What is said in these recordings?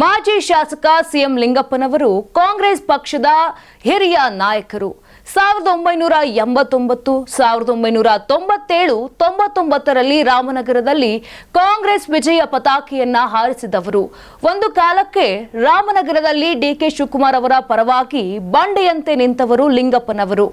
ಮಾಜಿ ಶಾಸಕ ಸಿಎಂ ಲಿಂಗಪ್ಪನವರು ಕಾಂಗ್ರೆಸ್ ಪಕ್ಷದ ಹಿರಿಯ ನಾಯಕರು. ಸಾವಿರದ ಒಂಬೈನೂರ ಎಂಬತ್ತೊಂಬತ್ತು, ಸಾವಿರದ ಒಂಬೈನೂರ ತೊಂಬತ್ತೇಳು, ತೊಂಬತ್ತೊಂಬತ್ತರಲ್ಲಿ ರಾಮನಗರದಲ್ಲಿ ಕಾಂಗ್ರೆಸ್ ವಿಜಯ ಪತಾಕೆಯನ್ನ ಹಾರಿಸಿದವರು. ಒಂದು ಕಾಲಕ್ಕೆ ರಾಮನಗರದಲ್ಲಿ ಡಿಕೆ ಶಿವಕುಮಾರ್ ಅವರ ಪರವಾಗಿ ಬಂಡೆಯಂತೆ ನಿಂತವರು ಲಿಂಗಪ್ಪನವರು.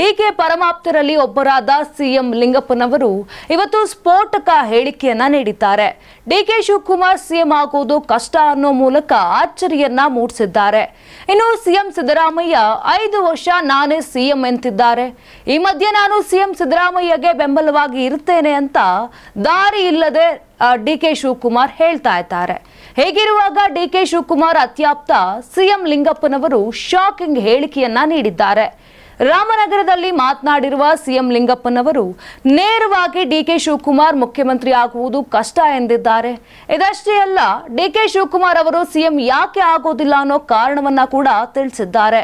ಡಿಕೆ ಪರಮಾಪ್ತರಲ್ಲಿ ಒಬ್ಬರಾದ ಸಿಎಂ ಲಿಂಗಪ್ಪನವರು ಇವತ್ತು ಸ್ಫೋಟಕ ಹೇಳಿಕೆಯನ್ನ ನೀಡಿದ್ದಾರೆ. ಡಿಕೆ ಶಿವಕುಮಾರ್ ಸಿಎಂ ಆಗುವುದು ಕಷ್ಟ ಅನ್ನೋ ಮೂಲಕ ಅಚ್ಚರಿಯನ್ನ ಮೂಡಿಸಿದ್ದಾರೆ. ಇನ್ನು ಸಿಎಂ ಸಿದ್ದರಾಮಯ್ಯ ಐದು ವರ್ಷ ನಾನೇ ಸಿಎಂ ಎಂತಿದ್ದಾರೆ. ಈ ಮಧ್ಯೆ ನಾನು ಸಿಎಂ ಸಿದ್ದರಾಮಯ್ಯಗೆ ಬೆಂಬಲವಾಗಿ ಇರ್ತೇನೆ ಅಂತ ದಾರಿ ಇಲ್ಲದೆ ಡಿ ಕೆ ಶಿವಕುಮಾರ್ ಹೇಳ್ತಾ ಇದ್ದಾರೆ. ಹೇಗಿರುವಾಗ ಡಿ ಕೆ ಶಿವಕುಮಾರ್ ಅತ್ಯಾಪ್ತ ಸಿಎಂ ಲಿಂಗಪ್ಪನವರು ಶಾಕಿಂಗ್ ಹೇಳಿಕೆಯನ್ನ ನೀಡಿದ್ದಾರೆ. ರಾಮನಗರದಲ್ಲಿ ಮಾತನಾಡಿರುವ ಸಿಎಂ ಲಿಂಗಪ್ಪನವರು ನೇರವಾಗಿ ಡಿ ಕೆ ಶಿವಕುಮಾರ್ ಮುಖ್ಯಮಂತ್ರಿ ಆಗುವುದು ಕಷ್ಟ ಎಂದಿದ್ದಾರೆ. ಇದಷ್ಟೇ ಅಲ್ಲ, ಡಿ ಕೆ ಶಿವಕುಮಾರ್ ಅವರು ಸಿಎಂ ಯಾಕೆ ಆಗೋದಿಲ್ಲ ಅನ್ನೋ ಕಾರಣವನ್ನ ಕೂಡ ತಿಳಿಸಿದ್ದಾರೆ.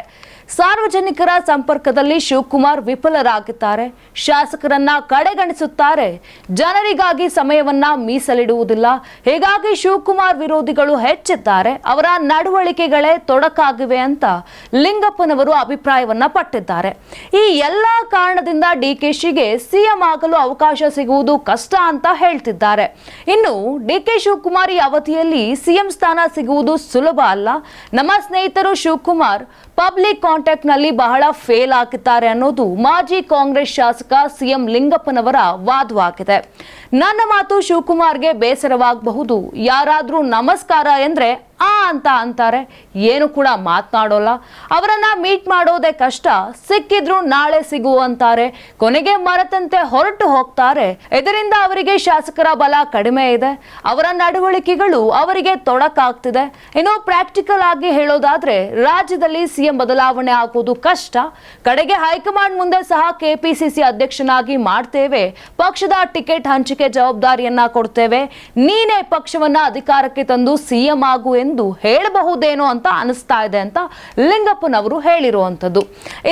ಸಾರ್ವಜನಿಕರ ಸಂಪರ್ಕದಲ್ಲಿ ಶಿವಕುಮಾರ್ ವಿಫಲರಾಗಿದ್ದಾರೆ. ಶಾಸಕರನ್ನ ಕಡೆಗಣಿಸುತ್ತಾರೆ. ಜನರಿಗಾಗಿ ಸಮಯವನ್ನ ಮೀಸಲಿಡುವುದಿಲ್ಲ. ಹೀಗಾಗಿ ಶಿವಕುಮಾರ್ ವಿರೋಧಿಗಳು ಹೆಚ್ಚಿದ್ದಾರೆ. ಅವರ ನಡವಳಿಕೆಗಳೇ ತೊಡಕಾಗಿವೆ ಅಂತ ಲಿಂಗಪ್ಪನವರು ಅಭಿಪ್ರಾಯವನ್ನ ಪಟ್ಟಿದ್ದಾರೆ. ಈ ಎಲ್ಲಾ ಕಾರಣದಿಂದ ಡಿಕೆಶಿಗೆ ಸಿಎಂ ಆಗಲು ಅವಕಾಶ ಸಿಗುವುದು ಕಷ್ಟ ಅಂತ ಹೇಳ್ತಿದ್ದಾರೆ. ಇನ್ನು ಡಿಕೆ ಶಿವಕುಮಾರ್ ಈ ಅವಧಿಯಲ್ಲಿ ಸಿಎಂ ಸ್ಥಾನ ಸಿಗುವುದು ಸುಲಭ ಅಲ್ಲ. ನಮ್ಮ ಸ್ನೇಹಿತರು ಶಿವಕುಮಾರ್ ಪಬ್ಲಿಕ್ ಕಾಂಟ್ಯಾಕ್ಟ್ನಲ್ಲಿ ಬಹಳ ಫೇಲ್ ಹಾಕುತ್ತಾರೆ ಅನ್ನೋದು ಮಾಜಿ ಕಾಂಗ್ರೆಸ್ ಶಾಸಕ ಸಿಎಂ ಲಿಂಗಪ್ಪನವರ ವಾದವಾಗಿದೆ ನನ್ನ ಮಾತು ಶಿವಕುಮಾರ್ಗೆ ಬೇಸರವಾಗಬಹುದು. ಯಾರಾದರೂ ನಮಸ್ಕಾರ ಎಂದ್ರೆ ಆ ಅಂತ ಅಂತಾರೆ. ಏನು ಕೂಡ ಮಾತನಾಡೋಲ್ಲ. ಅವರನ್ನ ಮೀಟ್ ಮಾಡೋದೇ ಕಷ್ಟ. ಸಿಕ್ಕಿದ್ರು ನಾಳೆ ಸಿಗು ಅಂತಾರೆ ಕೊನೆಗೆ ಮರೆತಂತೆ ಹೊರಟು ಹೋಗ್ತಾರೆ. ಇದರಿಂದ ಅವರಿಗೆ ಶಾಸಕರ ಬಲ ಕಡಿಮೆ ಇದೆ. ಅವರ ನಡವಳಿಕೆಗಳು ಅವರಿಗೆ ತೊಡಕಾಗ್ತಿದೆ. ಇನ್ನು ಪ್ರಾಕ್ಟಿಕಲ್ ಆಗಿ ಹೇಳೋದಾದ್ರೆ, ರಾಜ್ಯದಲ್ಲಿ ಸಿಎಂ ಬದಲಾವಣೆ ಆಗುವುದು ಕಷ್ಟ. ಕಡೆಗೆ ಹೈಕಮಾಂಡ್ ಮುಂದೆ ಸಹ ಕೆಪಿಸಿಸಿ ಅಧ್ಯಕ್ಷನಾಗಿ ಮಾಡ್ತೇವೆ. ಪಕ್ಷದ ಟಿಕೆಟ್ ಹಂಚಿಕೆ ಜವಾಬ್ದಾರಿಯನ್ನ ಕೊಡ್ತೇವೆ. ನೀನೇ ಪಕ್ಷವನ್ನ ಅಧಿಕಾರಕ್ಕೆ ತಂದು ಸಿಎಂ ಆಗು ಹೇಳಬಹುದೇನೋ ಅಂತ ಅನಿಸ್ತಾ ಇದೆ ಅಂತ ಲಿಂಗಪ್ಪನವರು ಹೇಳಿರುವಂಥದ್ದು.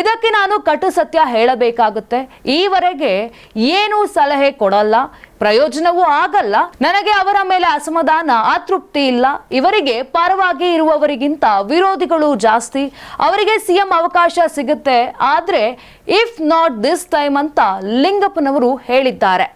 ಇದಕ್ಕೆ ನಾನು ಕಟು ಸತ್ಯ ಹೇಳಬೇಕಾಗುತ್ತೆ. ಈವರೆಗೆ ಏನೂ ಸಲಹೆ ಕೊಡಲ್ಲ, ಪ್ರಯೋಜನವೂ ಆಗಲ್ಲ, ನನಗೆ ಅವರ ಮೇಲೆ ಅಸಮಾಧಾನ, ಅತೃಪ್ತಿ ಇಲ್ಲ. ಇವರಿಗೆ ಪರವಾಗಿ ಇರುವವರಿಗಿಂತ ವಿರೋಧಿಗಳು ಜಾಸ್ತಿ. ಅವರಿಗೆ ಸಿಎಂ ಅವಕಾಶ ಸಿಗುತ್ತೆ. ಆದರೆ ಇಫ್ ನಾಟ್ ದಿಸ್ ಟೈಮ್ ಅಂತ ಲಿಂಗಪ್ಪನವರು ಹೇಳಿದ್ದಾರೆ.